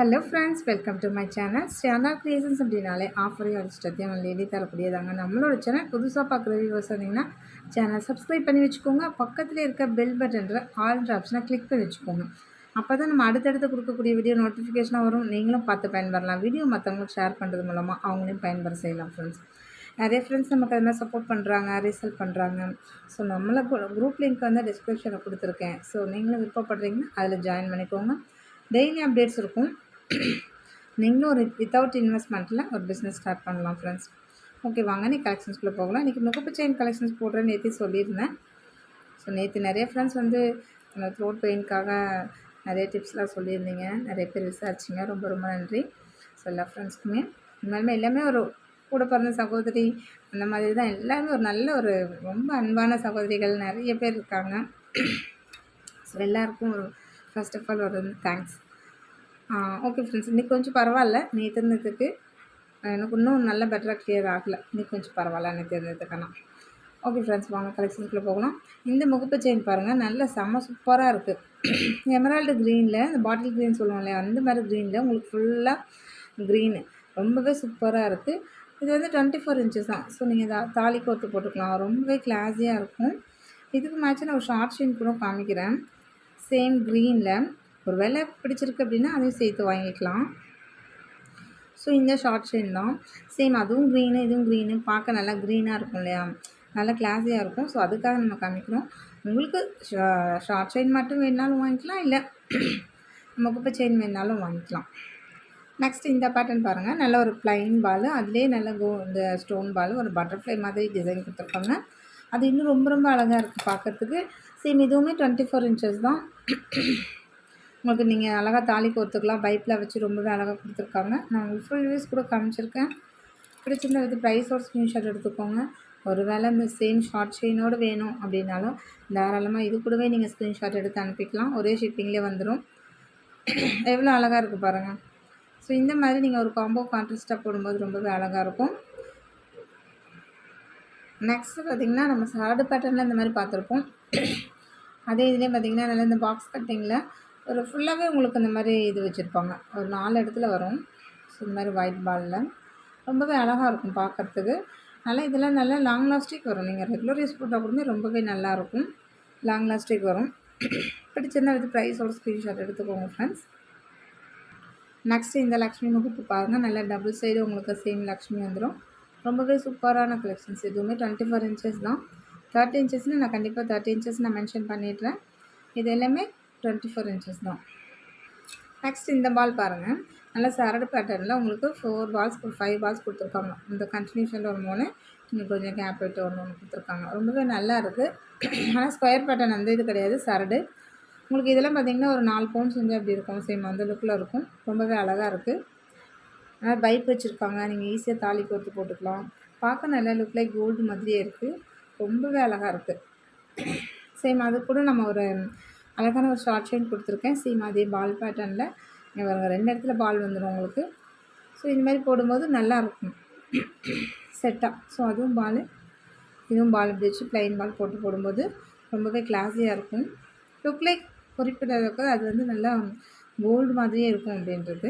Hello friends welcome to my channel ஸ்டாண்டா creations அப்படின்னாலே ஆஃபரையும் அடிச்சிட்டத்தையும் நான் எழுதி தரக்கூடியதாங்க. நம்மளோட சேனல் புதுசாக பார்க்குற வியூவர்ஸ் வந்தீங்கன்னா சேனல் சப்ஸ்கிரைப் பண்ணி வச்சுக்கோங்க. பக்கத்தில் இருக்க பெல் பட்டன்ற ஆல் ஆப்ஷனை கிளிக் பண்ணி வச்சுக்கோங்க. அப்போ தான் நம்ம அடுத்தடுத்து கொடுக்கக்கூடிய வீடியோ நோட்டிஃபிகேஷனாக வரும். நீங்களும் பார்த்து பயன்பெறலாம். வீடியோ மற்றவங்களுக்கு ஷேர் பண்ணுறது மூலமாக அவங்களையும் பயன்பெற செய்யலாம் ஃப்ரெண்ட்ஸ் நிறைய ஃப்ரெண்ட்ஸ் நமக்கு என்ன சப்போர்ட் பண்ணுறாங்க ரீசல் பண்ணுறாங்க ஸோ நம்மளை குரூப் லிங்க் வந்து டிஸ்கிரிப்ஷனில் கொடுத்துருக்கேன். ஸோ நீங்களும் விருப்பப்படுறீங்கன்னா அதில் ஜாயின் பண்ணிக்கோங்க. டெய்லி அப்டேட்ஸ் இருக்கும். நீங்களும் ஒரு வித்தவுட் இன்வெஸ்ட்மெண்ட்டில் ஒரு பிஸ்னஸ் ஸ்டார்ட் பண்ணலாம் ஃப்ரெண்ட்ஸ் ஓகே வாங்க நீ கலெக்ஷன்ஸ்குள்ளே போகலாம். இன்றைக்கி முகப்பு செயின் கலெக்ஷன்ஸ் போடுறேன் நேற்று சொல்லியிருந்தேன். ஸோ நேற்று நிறைய ஃப்ரெண்ட்ஸ் வந்து அந்த த்ரோட் பெயின்காக நிறைய டிப்ஸ்லாம் சொல்லியிருந்தீங்க. நிறைய பேர் விசாரிச்சிங்க. ரொம்ப ரொம்ப நன்றி. ஸோ எல்லா ஃப்ரெண்ட்ஸ்க்குமே உண்மையுமே எல்லாமே ஒரு கூட பிறந்த சகோதரி அந்த மாதிரி தான். எல்லாருமே ஒரு நல்ல ஒரு ரொம்ப அன்பான சகோதரிகள் நிறைய பேர் இருக்காங்க. ஸோ எல்லாருக்கும் ஒரு ஃபர்ஸ்ட் ஆஃப் ஆல் ஒரு தேங்க்ஸ் ஓகே ஃப்ரெண்ட்ஸ் இன்றைக்கி கொஞ்சம் பரவாயில்ல. நேற்று இருந்ததுக்கு. எனக்கு இன்னும் நல்லா பெட்டராக க்ளியர் ஆகலை. இன்றைக்கி கொஞ்சம் பரவாயில்ல நேற்று இருந்ததுக்கான. ஓகே ஃப்ரெண்ட்ஸ் வாங்க கலெக்ஷன்ஸ்குள்ளே போகலாம். இந்த முகப்பு செயின் பாருங்கள் நல்ல செம்ம சூப்பராக இருக்குது எமரால்டு க்ரீனில் இந்த பாட்டில் க்ரீன் சொல்லுவோம் இல்லையா? அந்த மாதிரி க்ரீனில் உங்களுக்கு ஃபுல்லாக க்ரீனு ரொம்பவே சூப்பராக இருக்குது இது வந்து டுவெண்ட்டி ஃபோர் இன்ச்சஸ் தான். ஸோ நீங்கள் தா தாலி கோர்த்து போட்டுக்கலாம். ரொம்பவே கிளாஸியாக இருக்கும். இதுக்கு மேட்சாக நான் ஒரு ஷார்ட் ஷீன் கூட காமிக்கிறேன். சேம் க்ரீனில் ஒரு வேலை பிடிச்சிருக்கு அப்படின்னா அதையும் சேர்த்து வாங்கிக்கலாம். ஸோ இந்த ஷார்ட் செயின் தான். சேம் அதுவும் க்ரீனு இதுவும் க்ரீனு பார்க்க நல்லா க்ரீனாக இருக்கும் இல்லையா? நல்லா கிளாஸியாக இருக்கும். ஸோ அதுக்காக நம்ம காமிக்கிறோம். உங்களுக்கு ஷார்ட் செயின் மட்டும் வேணாலும் வாங்கிக்கலாம் இல்லை முகப்பு செயின் வேணாலும் வாங்கிக்கலாம். நெக்ஸ்ட் இந்த பேட்டர்ன் பாருங்கள் நல்ல ஒரு ப்ளைன் பால் அதுலேயே நல்ல கோ இந்த ஸ்டோன் பால் ஒரு பட்டர்ஃப்ளை மாதிரி டிசைன் கொடுத்துருப்பாங்க அது இன்னும் ரொம்ப ரொம்ப அழகாக இருக்குது பார்க்குறதுக்கு. சேம் இதுவுமே டுவெண்ட்டி ஃபோர் இன்ச்சஸ் தான். உங்களுக்கு நீங்கள் அழகாக தாலி கோர்த்துக்கலாம். பைப்பில் வச்சு ரொம்பவே அழகாக கொடுத்துருக்காங்க. நான் உங்களுக்கு ஃபுல் வியூஸ் கூட காமிச்சிருக்கேன். பிடிச்சிருந்த வித் ப்ரைஸோட ஸ்க்ரீன்ஷாட் எடுத்துக்கோங்க. ஒரு வேளை இந்த சேம் ஷார்ட் செயினோடு வேணும் அப்படின்னாலும் தாராளமாக இது கூடவே நீங்கள் ஸ்க்ரீன்ஷாட் எடுத்து அனுப்பிக்கலாம். ஒரே ஷிப்பிங்லேயே வந்துடும் எவ்வளோ அழகாக இருக்குது பாருங்கள் ஸோ இந்த மாதிரி நீங்கள் ஒரு காம்போ கான்ட்ராஸ்ட்டாக போடும்போது ரொம்பவே அழகாக இருக்கும். நெக்ஸ்ட்டு பார்த்திங்கன்னா நம்ம சாடு பேட்டர்னில் இந்த மாதிரி பார்த்துருப்போம். அதே இதுலேயே பார்த்திங்கன்னா நல்லா இந்த பாக்ஸ் கட்டிங்கில் ஒரு ஃபுல்லாகவே உங்களுக்கு இந்த மாதிரி இது வச்சுருப்பாங்க. ஒரு நாலு இடத்துல வரும். ஸோ இந்த மாதிரி ஒயிட் பாலில் ரொம்பவே அழகாக இருக்கும் பார்க்குறதுக்கு நல்லா இதெல்லாம் நல்லா லாங் லாஸ்டிக் வரும். நீங்கள் ரெகுலர் யூஸ் போட்டால் கூட ரொம்பவே நல்லாயிருக்கும் லாங் லாஸ்டிக் வரும். பிடிச்சிருந்தால் வித் ப்ரைஸோட ஸ்க்ரீன்ஷாட் எடுத்துக்கோங்க ஃப்ரெண்ட்ஸ் நெக்ஸ்ட்டு இந்த லக்ஷ்மி முகப்பு பாருங்கள் நல்லா டபுள் சைடு உங்களுக்கு சேம் லக்ஷ்மி வந்துடும் ரொம்பவே சூப்பரான கலெக்ஷன்ஸ் எதுவுமே டுவெண்ட்டி ஃபோர் இன்ச்சஸ் தான் தேர்ட்டி இன்ச்சஸ்னு நான் கண்டிப்பாக தேர்ட்டி இன்ச்சஸ் நான் மென்ஷன் பண்ணிடுறேன். இது எல்லாமே டுவெண்ட்டி ஃபோர் இன்ச்சஸ் தான். நெக்ஸ்ட் இந்த பால் பாருங்கள் நல்லா சரடு பேட்டர்னில் உங்களுக்கு ஃபோர் பால்ஸ் ஃபைவ் பால்ஸ் கொடுத்துருக்காங்க. இந்த கண்டினியூஷனில் ஒரு மூணு இங்கே கொஞ்சம் கேப் விட்டு ஒன்று ஒன்று கொடுத்துருக்காங்க. ரொம்பவே நல்லா இருக்குது ஆனால் ஸ்கொயர் பேட்டர்ன் அந்த இது கிடையாது சரடு உங்களுக்கு இதெல்லாம் பார்த்திங்கன்னா ஒரு நாலு பவுன் செஞ்சு அப்படி இருக்கும். சேம் அந்த லுக்கில் இருக்கும். ரொம்பவே அழகாக இருக்குது ஆனால் பைப் வச்சுருக்காங்க நீங்கள் ஈஸியாக தாலி கோர்த்து போட்டுக்கலாம். பார்க்க நல்ல லுக்கில் கோல்டு மாதிரியே இருக்குது ரொம்பவே அழகாக இருக்குது சேம் அது கூட நம்ம ஒரு அழகான ஒரு ஷார்ட் செயின் கொடுத்துருக்கேன். சேம் அதே பால் பேட்டர்னில் பாருங்க ரெண்டு இடத்துல பால் வந்துடும் உங்களுக்கு. ஸோ இந்த மாதிரி போடும்போது நல்லாயிருக்கும் செட்டாக ஸோ அதுவும் பால் இதுவும் பால் இப்படி வச்சு ப்ளைன் பால் போட்டு போடும்போது ரொம்பவே கிளாஸியாக இருக்கும். லுக் லைக் குறிப்பிடறதுக்கு அது வந்து நல்லா கோல்டு மாதிரியே இருக்கும் அப்படின்றது.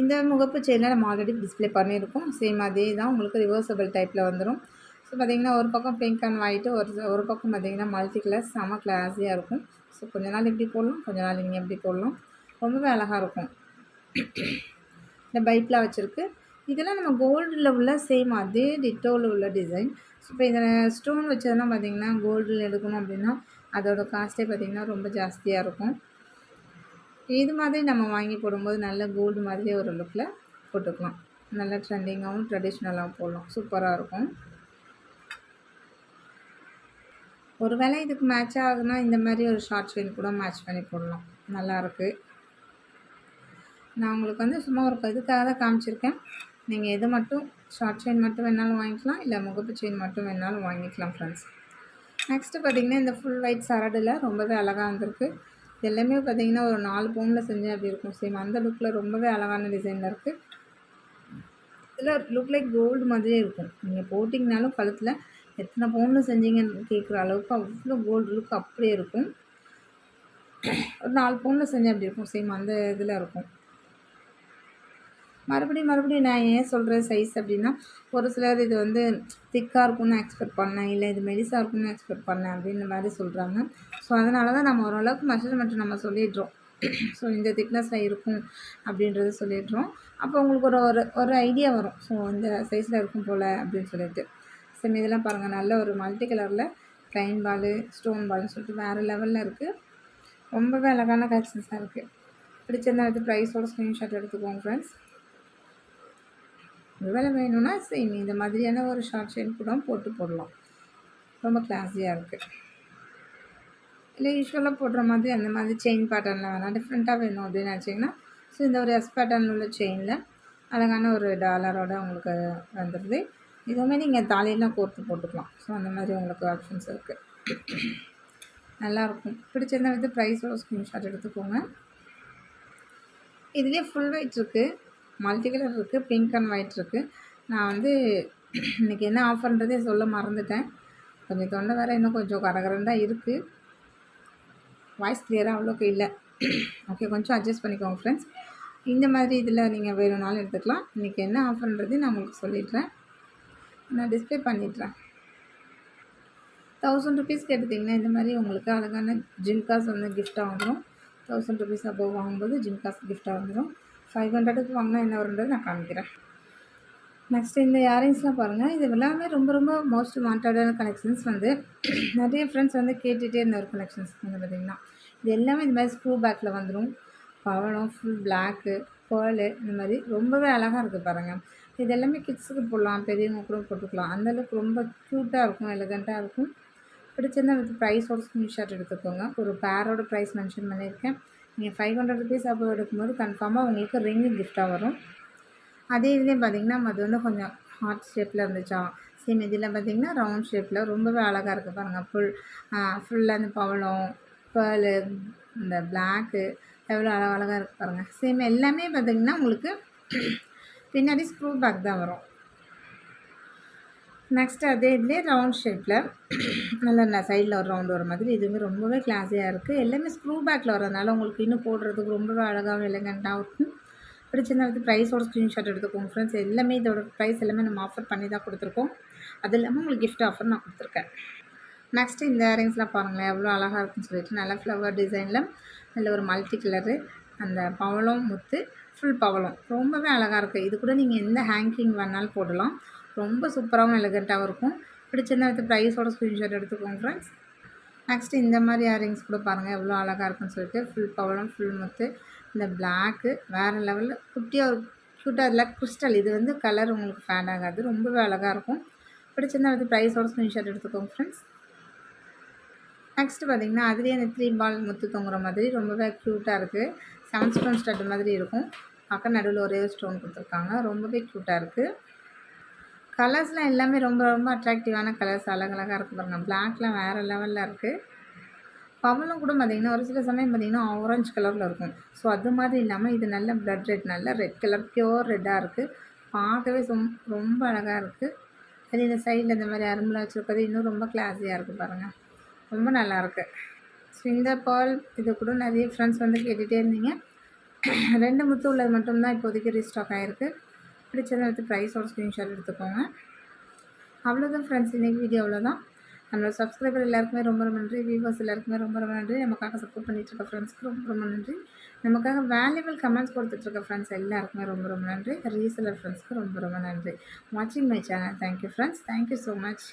இந்த முகப்பு செயினில் நம்ம ஆல்ரெடி டிஸ்பிளே பண்ணியிருக்கோம். சேம் அதே தான் உங்களுக்கு ரிவர்சபிள் டைப்பில் வந்துடும் ஸோ பார்த்திங்கன்னா ஒரு பக்கம் பிங்க் அண்ட் ஒயிட்டு ஒரு ஒரு பக்கம் பார்த்திங்கன்னா மல்டி கலர் செம கிளாஸியாக இருக்கும். ஸோ கொஞ்ச நாள் இப்படி போடலாம் கொஞ்ச நாள் இங்கே எப்படி போடலாம். ரொம்பவே அழகாக இருக்கும். இந்த பைப்பில் வச்சுருக்கு. இதெல்லாம் நம்ம கோல்டில் உள்ள சேம் அதே டிட்டோவில் உள்ள டிசைன் ஸோ இப்போ இதில் ஸ்டோன் வச்சதெல்லாம் பார்த்திங்கன்னா கோல்டில் எடுக்கணும் அப்படின்னா அதோடய காஸ்ட்டே பார்த்திங்கன்னா ரொம்ப ஜாஸ்தியாக இருக்கும். இது மாதிரி நம்ம வாங்கி போடும்போது நல்ல கோல்டு மாதிரியே ஒரு லுக்கில் போட்டுக்கலாம். நல்ல ட்ரெண்டிங்காகவும் ட்ரெடிஷ்னலாகவும் போடலாம். சூப்பராக இருக்கும். ஒரு வேளை இதுக்கு மேட்ச் ஆகுதுன்னா இந்த மாதிரி ஒரு ஷார்ட் செயின் கூட மேட்ச் பண்ணி போடலாம். நல்லாயிருக்கு நான் உங்களுக்கு வந்து சும்மா ஒரு இதுக்காக தான் காமிச்சிருக்கேன். நீங்கள் எது மட்டும் ஷார்ட் செயின் மட்டும் வேணாலும் வாங்கிக்கலாம் இல்லை முகப்பு செயின் மட்டும் வேணாலும் வாங்கிக்கலாம் ஃப்ரெண்ட்ஸ் நெக்ஸ்ட்டு பார்த்திங்கன்னா இந்த ஃபுல் ஒயிட் சரடில் ரொம்பவே அழகாக வந்திருக்கு. இது எல்லாமே பார்த்திங்கன்னா ஒரு நாலு பவுனில் செஞ்சேன் அப்படி இருக்கும். சேம் அந்த லுக்கில் ரொம்பவே அழகான டிசைனில் இருக்குது இதில் லுக் லைக் கோல்டு மாதிரியே இருக்கும். நீங்கள் போட்டிங்கனாலும் கழுத்தில் எத்தனை பவுனில் செஞ்சீங்கன்னு கேட்குற அளவுக்கு அவ்வளோ கோல்டு லுக் அப்படியே இருக்கும். ஒரு நாலு பவுனில் செஞ்சால் அப்படி இருக்கும்? சேம் அந்த இதில் இருக்கும். மறுபடியும் மறுபடியும் நான் ஏன் சொல்கிறேன் சைஸ் அப்படின்னா ஒரு சிலர் இது வந்து திக்காக இருக்கும்னு எக்ஸ்பெக்ட் பண்ணேன் இல்லை இது மெலிசாக இருக்கும்னு எக்ஸ்பெக்ட் பண்ணேன் அப்படின்ற மாதிரி சொல்கிறாங்க ஸோ அதனால தான் நம்ம ஓரளவுக்கு மெஷர்மெண்ட் நம்ம சொல்லிடுறோம். ஸோ இந்த திக்னஸில் இருக்கும் அப்படின்றத சொல்லிடுறோம். அப்போ உங்களுக்கு ஒரு ஒரு ஒரு ஐடியா வரும். ஸோ இந்த சைஸில் இருக்கும் போல் அப்படின்னு சொல்லிட்டு. சரி இதெல்லாம் பாருங்கள் நல்ல ஒரு மல்டி கலரில் ப்ளைன் பால் ஸ்டோன் பால்னு சொல்லிட்டு வேறு லெவலில் இருக்குது ரொம்பவே அழகான கலெக்ஷன்ஸாக இருக்குது பிடிச்சிருந்தா எடுத்து ப்ரைஸோட ஸ்க்ரீன்ஷாட் எடுத்துக்கோங்க ஃப்ரெண்ட்ஸ் ஒருவேளை வேணும்னா சேம் இந்த மாதிரியான ஒரு ஷார்ட் செயின் கூட போட்டு போடலாம். ரொம்ப கிளாஸியாக இருக்குது இல்லை யூஸ்வலாக போடுற மாதிரி அந்த மாதிரி செயின் பேட்டர்னில் வேணாம். டிஃப்ரெண்ட்டாக வேணும் அப்படின்னு நினச்சிங்கன்னா ஸோ இந்த ஒரு எஸ் பேட்டர்னில் உள்ள செயினில் அழகான ஒரு டாலரோட உங்களுக்கு வந்துடுது இதுவுமே நீங்கள் தாலியெல்லாம் கோர்த்து போட்டுக்கலாம். ஸோ அந்த மாதிரி உங்களுக்கு ஆப்ஷன்ஸ் இருக்குது நல்லாயிருக்கும் பிடிச்சிருந்தா வந்து ப்ரைஸோட ஸ்க்ரீன்ஷாட் எடுத்துக்கோங்க. இதுலேயே ஃபுல் வெயிட் இருக்குது மல்டி கலர் இருக்குது பிங்க் அண்ட் ஒயிட் இருக்குது நான் வந்து இன்றைக்கி என்ன ஆஃபர்ன்றதே சொல்ல மறந்துட்டேன். கொஞ்சம் தொண்டை வேறு இன்னும் கொஞ்சம் கரகரண்டாக தான் இருக்குது வாய்ஸ் கிளியராக அவ்வளோக்கு இல்லை. ஓகே கொஞ்சம் அட்ஜஸ்ட் பண்ணிக்கோங்க ஃப்ரெண்ட்ஸ் இந்த மாதிரி இதில் நீங்கள் வேணும்னாலும் எடுத்துக்கலாம். இன்றைக்கி என்ன ஆஃபர்ன்றது நான் உங்களுக்கு சொல்லிடுறேன். நான் டிஸ்பிளே பண்ணிடுறேன். தௌசண்ட் ருபீஸ்க்கு எடுத்திங்கன்னா இந்த மாதிரி உங்களுக்கு அழகான ஜிம்காஸ் வந்து கிஃப்ட்டாக வந்துடும் தௌசண்ட் ருபீஸ் அபோவ் வாங்கும்போது ஜிம்காஸ் கிஃப்ட்டாக வந்துடும் ஃபைவ் ஹண்ட்ரடுக்கு வாங்கினா என்ன வரும்ன்றது நான் காமிக்கிறேன். நெக்ஸ்ட் இந்த இயரிங்ஸ்லாம் பாருங்கள் இது எல்லாமே ரொம்ப ரொம்ப மோஸ்ட் வாண்டடான கலெக்ஷன்ஸ் வந்து நிறைய ஃப்ரெண்ட்ஸ் வந்து கேட்டுகிட்டே இருந்த ஒரு கலெக்ஷன்ஸ் வந்து பார்த்திங்கன்னா இது எல்லாமே இந்த மாதிரி ஸ்க்ரூ பேக்கில் வந்துடும் பவளம் ஃபுல் பிளாக்கு பேர்லு இந்த மாதிரி ரொம்பவே அழகாக இருக்குது பாருங்கள் இது எல்லாமே கிட்ஸுக்கு போடலாம் பெரியவங்க கூட போட்டுக்கலாம். அந்தளவுக்கு ரொம்ப க்யூட்டாக இருக்கும் எலகண்ட்டாக இருக்கும். பிடிச்சிருந்தால் வித் ப்ரைஸோட ஸ்க்ரீன்ஷாட் எடுத்துக்கோங்க. ஒரு பேரோட ப்ரைஸ் மென்ஷன் பண்ணியிருக்கேன். நீங்கள் ஃபைவ் ஹண்ட்ரட் ருபீஸ் அப்போ எடுக்கும்போது கன்ஃபார்மாக உங்களுக்கு ரிங்கு கிஃப்டாக வரும். அதே இதுலேயும் பார்த்திங்கன்னா அது வந்து கொஞ்சம் ஹார்ட் ஷேப்பில் இருந்துச்சா? சேம் இதில் பார்த்திங்கன்னா ரவுண்ட் ஷேப்பில் ரொம்பவே அழகாக இருக்குது பாருங்கள் ஃபுல் ஃபுல்லாக அந்த பவளம் பேர்லு இந்த பிளாக்கு எவ்வளோ அழகழகாக இருக்குது பாருங்கள் சேம் எல்லாமே பார்த்திங்கன்னா உங்களுக்கு பின்னாடி ஸ்க்ரூ பேக் தான் வரும். நெக்ஸ்ட்டு அதே இதுலேயே ரவுண்ட் ஷேப்பில் நல்லா சைடில் ஒரு ரவுண்ட் வர மாதிரி. இதுவுமே ரொம்பவே கிளாஸியாக இருக்குது எல்லாமே ஸ்க்ரூ பேக்கில் வரதுனால உங்களுக்கு இன்னும் போடுறதுக்கு ரொம்பவே அழகாகவும் எலகண்ட்டாகவும் இருக்கும். பிடிச்சிருந்தா வந்து ப்ரைஸோட ஸ்க்ரீன்ஷாட் எடுத்துக்கோங்க ஃப்ரெண்ட்ஸ் எல்லாமே இதோட ப்ரைஸ் எல்லாமே நம்ம ஆஃபர் பண்ணி தான் கொடுத்துருக்கோம். அது இல்லாமல் உங்களுக்கு கிஃப்ட் ஆஃபர் நான் கொடுத்துருக்கேன். நெக்ஸ்ட்டு இந்த இயரிங்ஸ்லாம் பாருங்களேன். எவ்வளோ அழகாக இருக்குன்னு சொல்லிட்டு. நல்லா ஃப்ளவர் டிசைனில் நல்ல ஒரு மல்டி கலரு அந்த பவளம் முத்து ஃபுல் பவளம். ரொம்பவே அழகாக இருக்குது இது கூட நீங்கள் எந்த ஹேங்கிங் வேணாலும் போடலாம். ரொம்ப சூப்பராகவும் எலகண்ட்டாகவும் இருக்கும். பிடிச்சிருந்தா எடுத்து ப்ரைஸோட ஸ்க்ரீன்ஷாட் எடுத்துக்கோங்க ஃப்ரெண்ட்ஸ் நெக்ஸ்ட்டு இந்த மாதிரி இயரிங்ஸ் கூட பாருங்கள் எவ்வளோ அழகாக இருக்குன்னு சொல்லிட்டு ஃபுல் பவளம் ஃபுல் முத்து இந்த பிளாக்கு வேறு லெவலில் குட்டியாக ஒரு க்யூட்டாக இல்லை கிறிஸ்டல் இது வந்து கலர் உங்களுக்கு ஃபேன் ஆகாது. ரொம்பவே அழகாக இருக்கும். பிடிச்சிருந்தா வந்து ப்ரைஸோட ஸ்க்ரீன்ஷாட் எடுத்துக்கோங்க ஃப்ரெண்ட்ஸ் நெக்ஸ்ட்டு பார்த்திங்கன்னா அதுலேயே அந்த த்ரீ பால் முத்து தொங்குற மாதிரி ரொம்பவே க்யூட்டாக இருக்குது செவன் ஸ்டோன் ஸ்டட் மாதிரி இருக்கும். பக்கம் நடுவில் ஒரே ஸ்டோன் கொடுத்துருக்காங்க. ரொம்பவே க்யூட்டாக இருக்குது கலர்ஸ்லாம் எல்லாமே ரொம்ப ரொம்ப அட்ராக்டிவான கலர்ஸ் அழகழகாக இருக்குது பாருங்கள் பிளாக்லாம் வேறு லெவலில் இருக்குது பவலும் கூட பார்த்திங்கன்னா ஒரு சில சமயம் பார்த்திங்கன்னா ஆரஞ்சு கலரில் இருக்கும். ஸோ அது மாதிரி இல்லாமல் இது நல்ல ப்ளட் ரெட் நல்ல ரெட் கலர் பியோர் ரெட்டாக இருக்குது பார்க்கவே சொம் ரொம்ப அழகாக இருக்குது அது இந்த சைடில் இந்த மாதிரி அரும்பில் வச்சுருக்கிறது இன்னும் ரொம்ப கிளாஸியாக இருக்குது பாருங்கள் ரொம்ப நல்லாயிருக்கு ஸோ இந்த பால் இது கூட நிறைய ஃப்ரெண்ட்ஸ் வந்து கேட்டுகிட்டே இருந்தீங்க. ரெண்டு முத்து உள்ளது மட்டும்தான் இப்போதைக்கு ரீஸ்டாக் ஆகிருக்கு பிடிச்சதை எடுத்து ப்ரைஸோட ஸ்க்ரீன்ஷாட் எடுத்துக்கோங்க. அவ்வளோதான் ஃப்ரெண்ட்ஸ் இன்றைக்கி வீடியோ அவ்வளோதான் நம்மளோட சப்ஸ்கிரைபர் எல்லாருக்குமே ரொம்ப ரொம்ப நன்றி. வியூவர்ஸ் எல்லாருக்குமே ரொம்ப ரொம்ப நன்றி. நமக்காக சப்போர்ட் பண்ணிகிட்ருக்க ஃப்ரெண்ட்ஸ்க்கு ரொம்ப ரொம்ப நன்றி. நமக்காக வேல்யூபிள் கமெண்ட்ஸ் கொடுத்துட்ருக்க ஃப்ரெண்ட்ஸ் எல்லாருக்குமே ரொம்ப ரொம்ப நன்றி. ரீசெலர் ஃப்ரெண்ட்ஸ்க்கு ரொம்ப ரொம்ப நன்றி. வாட்சிங் my channel thank you friends thank you so much